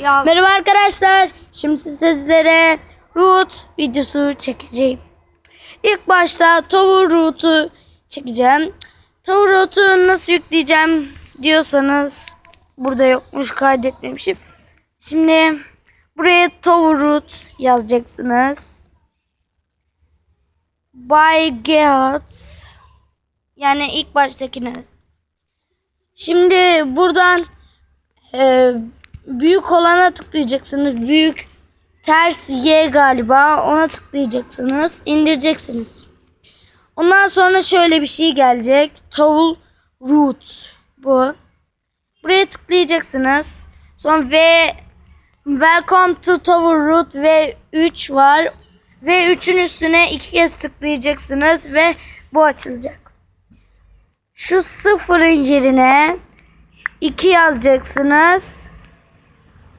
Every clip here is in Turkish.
Ya Merhaba arkadaşlar. Şimdi sizlere root videosu çekeceğim. İlk başta Tower root'u çekeceğim. Tower root'u nasıl yükleyeceğim diyorsanız burada yokmuş kaydetmemişim. Şimdi buraya Tower root yazacaksınız. By Gehat yani ilk baştakine. Şimdi buradan e, büyük olana tıklayacaksınız. Büyük ters Y galiba. Ona tıklayacaksınız. indireceksiniz. Ondan sonra şöyle bir şey gelecek. Tool root bu. Buraya tıklayacaksınız. Sonra V Welcome to Tower Root V3 var. V3'ün üstüne iki kez tıklayacaksınız ve bu açılacak. Şu sıfırın yerine 2 yazacaksınız.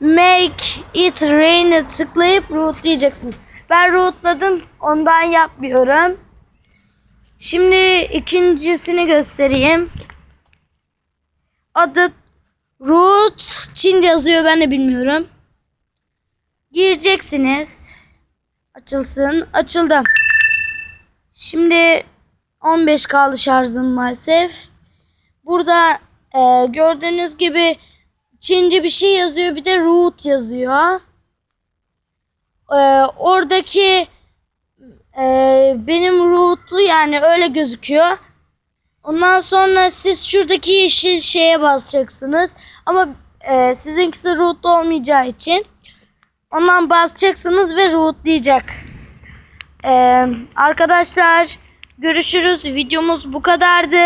Make it rain'e tıklayıp root diyeceksiniz. Ben rootladım. Ondan yapmıyorum. Şimdi ikincisini göstereyim. Adı root Çince yazıyor ben de bilmiyorum. Gireceksiniz. Açılsın. Açıldı. Şimdi 15 kaldı şarjım maalesef. Burada e, gördüğünüz gibi Çince bir şey yazıyor bir de root yazıyor. E, oradaki e, benim root'lu yani öyle gözüküyor. Ondan sonra siz şuradaki yeşil şeye basacaksınız. Ama e, sizinkisi root'lu olmayacağı için ondan basacaksınız ve rootlayacak. E, arkadaşlar görüşürüz. Videomuz bu kadardı.